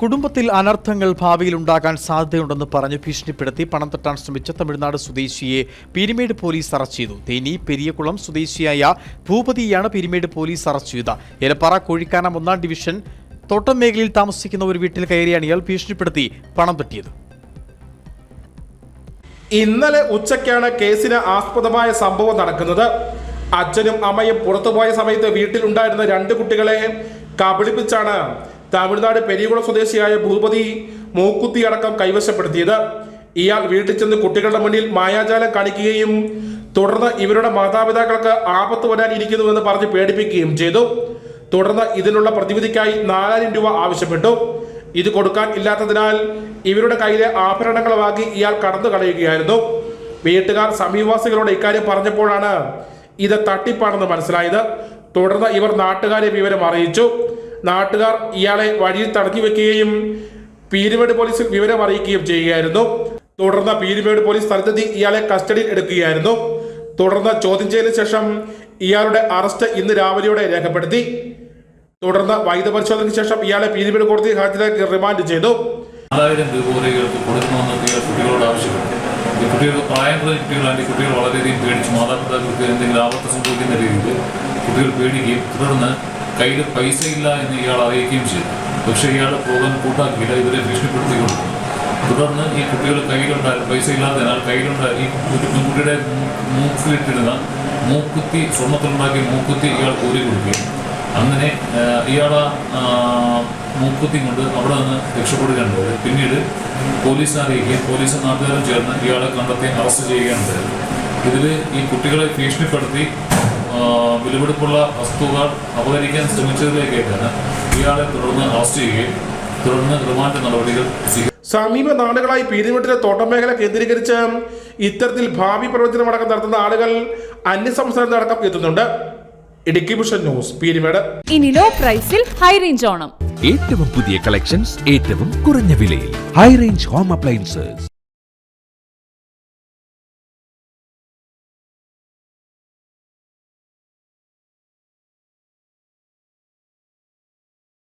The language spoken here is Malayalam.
കുടുംബത്തിൽ അനർത്ഥങ്ങൾ ഭാവിയിൽ ഉണ്ടാകാൻ സാധ്യതയുണ്ടെന്ന് പറഞ്ഞ് ഭീഷണിപ്പെടുത്തി പണം തട്ടാൻ ശ്രമിച്ച തമിഴ്നാട് സ്വദേശിയെ പീരിമേട് പോലീസ് അറസ്റ്റ് ചെയ്തു. തേനി പെരിയകുളം സ്വദേശിയായ ഭൂപതിയാണ് പീരിമേട് പോലീസ് അറസ്റ്റ് ചെയ്ത എലപ്പാറ കോഴിക്കാനം ഒന്നാം ഡിവിഷൻ തോട്ടം മേഖലയിൽ താമസിക്കുന്ന ഒരു വീട്ടിൽ കയറിയാണ് ഇയാൾ ഭീഷണിപ്പെടുത്തി പണം തട്ടിയത്. ഇന്നലെ ഉച്ചയ്ക്കാണ് കേസിന് ആസ്പദമായ സംഭവം നടക്കുന്നത്. അച്ഛനും അമ്മയും പുറത്തുപോയ സമയത്ത് വീട്ടിലുണ്ടായിരുന്ന രണ്ട് കുട്ടികളെ കബളിപ്പിച്ചാണ് തമിഴ്നാട് പെരിയകുളം സ്വദേശിയായ ഭൂപതി മൂക്കുത്തി അടക്കം കൈവശപ്പെടുത്തിയത്. ഇയാൾ വീട്ടിൽ ചെന്ന് കുട്ടികളുടെ മുന്നിൽ മായാജാലം കാണിക്കുകയും തുടർന്ന് ഇവരുടെ മാതാപിതാക്കൾക്ക് ആപത്ത് വരാനിരിക്കുന്നുവെന്ന് പറഞ്ഞ് പേടിപ്പിക്കുകയും ചെയ്തു. തുടർന്ന് ഇതിനുള്ള പ്രതിവിധിക്കായി നാലായിരം രൂപ ആവശ്യപ്പെട്ടു. ഇത് കൊടുക്കാൻ ഇല്ലാത്തതിനാൽ ഇവരുടെ കയ്യിലെ ആഭരണങ്ങൾ വാങ്ങി ഇയാൾ കടന്നു കളയുകയായിരുന്നു. വീട്ടുകാർ സമീപവാസികളോട് ഇക്കാര്യം പറഞ്ഞപ്പോഴാണ് ഇത് തട്ടിപ്പാണെന്ന് മനസ്സിലായത്. തുടർന്ന് ഇവർ നാട്ടുകാരെ വിവരം അറിയിച്ചു. നാട്ടുകാർ ഇയാളെ വഴിയിൽ തടഞ്ഞു വെക്കുകയും പീരുമേട് പോലീസിൽ വിവരം അറിയിക്കുകയും ചെയ്യുകയായിരുന്നു. തുടർന്ന് പീരുമേട് പോലീസ് സ്ഥലത്തെത്തി ഇയാളെ കസ്റ്റഡിയിൽ എടുക്കുകയായിരുന്നു. തുടർന്ന് ചോദ്യം ചെയ്തതിനു ശേഷം ഇയാളുടെ അറസ്റ്റ് ഇന്ന് രാവിലെയോടെ രേഖപ്പെടുത്തി. തുടർന്ന് വൈദ്യ പരിശോധനയ്ക്ക് ശേഷം ഇയാളെ പീരുമേട് കോടതിയിൽ ഹാജരാക്കി റിമാൻഡ് ചെയ്തു. വരെ ഇവർക്ക് കൊടുക്കണമെന്ന് കുട്ടികളോട് ആവശ്യപ്പെട്ടു. ഈ കുട്ടികൾക്ക് പ്രായമുള്ള കുട്ടികളാണെങ്കിൽ കുട്ടികൾ വളരെയധികം പേടിച്ച്. മാതാപിതാക്കൾക്ക് എന്തെങ്കിലും ആപത്ത് സംഭവിക്കുന്ന രീതിയിൽ കുട്ടികൾ പേടിക്കുകയും തുടർന്ന് കയ്യിൽ പൈസ ഇല്ല എന്ന് ഇയാൾ അറിയിക്കുകയും ചെയ്തു. പക്ഷേ ഇയാൾ പോകാൻ കൂട്ടാക്കിയില്ല. ഇവരെ ഭീഷണിപ്പെടുത്തിക്കൊണ്ട്. തുടർന്ന് ഈ കുട്ടികൾ കയ്യിലുണ്ടായിരുന്നു പൈസ ഇല്ലാത്തതിനാൽ കയ്യിലുണ്ടായി ഈ പെൺകുട്ടിയുടെ മൂക്കിലിട്ടിരുന്ന മൂക്കുത്തി സ്വർണത്തിലുണ്ടാക്കിയ മൂക്കുത്തി ഇയാൾ കോരി കൊടുക്കുകയും അങ്ങനെ ഇയാൾ മൂക്കുത്തി കൊണ്ട് അവിടെ നിന്ന് രക്ഷപ്പെടുകയാണ്. പിന്നീട് പോലീസിനെ അറിയിക്കുകയും പോലീസും നാട്ടുകാരും ചേർന്ന് ഇയാളെ കണ്ടെത്തി അറസ്റ്റ് ചെയ്യുകയാണ് ഇതിൽ ഈ കുട്ടികളെ ഭീഷണിപ്പെടുത്തി വിലപിടിപ്പുള്ള വസ്തുക്കൾ അപഹരിക്കാൻ ശ്രമിച്ചതിലേക്കായിട്ടാണ് ഇയാളെ തുടർന്ന് അറസ്റ്റ് ചെയ്യുകയും തുടർന്ന് റിമാൻഡ് നടപടികൾ സമീപ നാടുകളായി പീരുമേട്ടിലെ തോട്ടമേഖല കേന്ദ്രീകരിച്ച് ഇത്തരത്തിൽ ഭാവി പ്രവചനമടക്കം നടത്തുന്ന ആളുകൾ അന്യസംസ്ഥാനത്തടക്കം എത്തുന്നുണ്ട്. ഇടുക്കി ഭൂഷൺ ന്യൂസ് പീരുമേട്. ഇനി ലോ പ്രൈസിൽ ഹൈ റേഞ്ച് ഓണം. ഏറ്റവും പുതിയ കളക്ഷൻസ് ഏറ്റവും കുറഞ്ഞ വിലയിൽ ഹൈ റേഞ്ച് ഹോം അപ്ലയൻസസ്